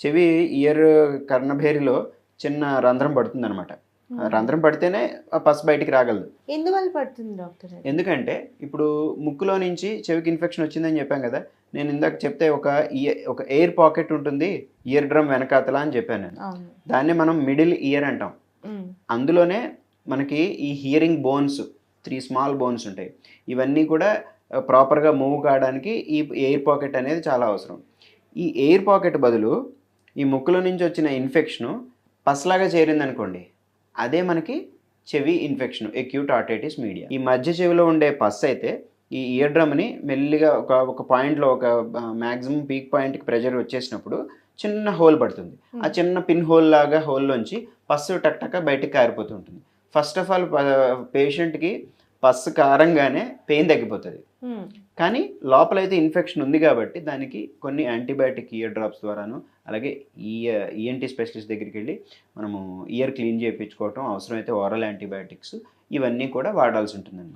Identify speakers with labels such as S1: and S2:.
S1: చెవి ఇయర్ కర్ణభేరిలో చిన్న రంధ్రం పడుతుంది అనమాట రంధ్రం పడితేనే పస్ బయటికి రాగలదు.
S2: ఎందువల్ల పడుతుంది డాక్టర్?
S1: ఎందుకంటే ఇప్పుడు ముక్కులో నుంచి చెవికి ఇన్ఫెక్షన్ వచ్చిందని చెప్పాం కదా నేను ఇందాక చెప్తే ఒక ఇయర్ ఒక ఎయిర్ పాకెట్ ఉంటుంది ఇయర్ డ్రమ్ వెనకాతల అని చెప్పాను నేను. దాన్ని మనం మిడిల్ ఇయర్ అంటాం. అందులోనే మనకి ఈ hearing bones three small bones ఉంటాయి. ఇవన్నీ కూడా ప్రాపర్గా మూవ్ కావడానికి ఈ ఎయిర్ పాకెట్ అనేది చాలా అవసరం. ఈ ఎయిర్ పాకెట్ బదులు ఈ ముక్కులో నుంచి వచ్చిన ఇన్ఫెక్షను పస్లాగా చేరింది అనుకోండి అదే మనకి చెవి ఇన్ఫెక్షన్ ఎక్యూట్ ఆర్టైటిస్ మీడియా ఈ మధ్య చెవిలో ఉండే పస్ అయితే ఈ ఇయర్ డ్రమ్ని మెల్లిగా ఒక ఒక పాయింట్లో ఒక మ్యాక్సిమం పీక్ పాయింట్కి ప్రెషర్ వచ్చేసినప్పుడు చిన్న హోల్ పడుతుంది. ఆ చిన్న పిన్ హోల్ లాగా హోల్లోంచి పస్సు టక్ టక్ బయటికి కారిపోతుంటుంది ఫస్ట్ ఆఫ్ ఆల్ పేషెంట్కి పస్సు కారంగానే పెయిన్ తగ్గిపోతుంది. కానీ లోపలైతే ఇన్ఫెక్షన్ ఉంది కాబట్టి దానికి కొన్ని యాంటీబయాటిక్ ఇయర్ డ్రాప్స్ ద్వారాను అలాగే ఈ ఈఎన్టీ స్పెషలిస్ట్ దగ్గరికి వెళ్ళి మనము ఇయర్ క్లీన్ చేయించుకోవటం అవసరమైతే ఓరల్ యాంటీబయాటిక్స్ ఇవన్నీ కూడా వాడాల్సి ఉంటుందండి.